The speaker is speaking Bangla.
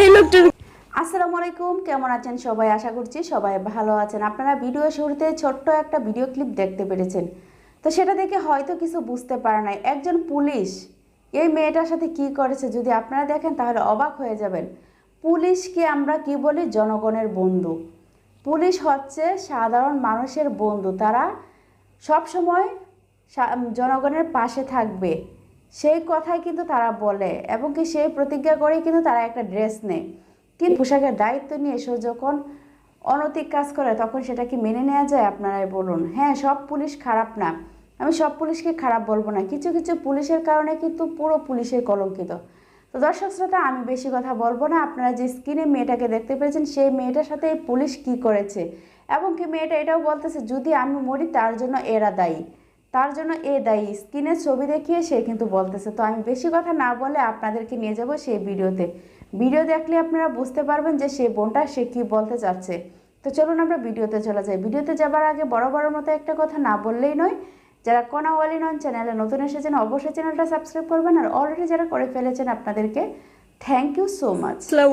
এই লোকটার আসসালামু আলাইকুম, কেমন আছেন সবাই? আশা করছি সবাই ভালো আছেন। আপনারা ভিডিও শুরুতে ছোট্ট একটা ভিডিও ক্লিপ দেখতে পেরেছেন। তো সেটা দেখে হয়তো কিছু বুঝতে পারে নাই। একজন পুলিশ, এই মেয়েটার সাথে কি করেছে যদি আপনারা দেখেন তাহলে অবাক হয়ে যাবেন। পুলিশকে আমরা কি বলি? জনগণের বন্ধু। পুলিশ হচ্ছে সাধারণ মানুষের বন্ধু। তারা সব সময় জনগণের পাশে থাকবে। সেই কথাই কিন্তু তারা বলে এবং কি সেই প্রতিজ্ঞা করেই কিন্তু তারা একটা ড্রেস নেয়। কিন্তু পোশাকের দায়িত্ব নিয়ে এসে যখন অনৈতিক কাজ করে তখন সেটা কি মেনে নেওয়া যায় আপনারাই বলুন? হ্যাঁ সব পুলিশ খারাপ না। আমি সব পুলিশকে খারাপ বলব না। কিছু কিছু পুলিশের কারণে কিন্তু পুরো পুলিশের কলঙ্কিত। তো দর্শক শ্রোতা, আমি বেশি কথা বলব না। আপনারা যে স্ক্রিনে মেয়েটাকে দেখতে পেয়েছেন, সেই মেয়েটার সাথে পুলিশ কি করেছে? এবং কি মেয়েটা এটাও বলতেছে, যদি আমি মরি, তার জন্য এরা দায়ী। তার জন্য এ দায়ী। স্ক্রিনের ছবি দেখিয়ে সে কিন্তু বলতেছে। তো আমি বেশি কথা না বলে আপনাদেরকে নিয়ে যাব সেই ভিডিওতে। ভিডিও দেখলে আপনারা বুঝতে পারবেন যে সে বোনটা সে কী বলতে চাচ্ছে। তো চলুন আমরা ভিডিওতে চলে যাই। ভিডিওতে যাবার আগে বড় বড় মতো একটা কথা না বললেই নয়, যারা কোনা ওয়ালি নন চ্যানেলে নতুন এসেছেন অবশ্যই চ্যানেলটা সাবস্ক্রাইব করবেন। আর অলরেডি যারা করে ফেলেছেন আপনাদেরকে থ্যাংক ইউ সো মাচ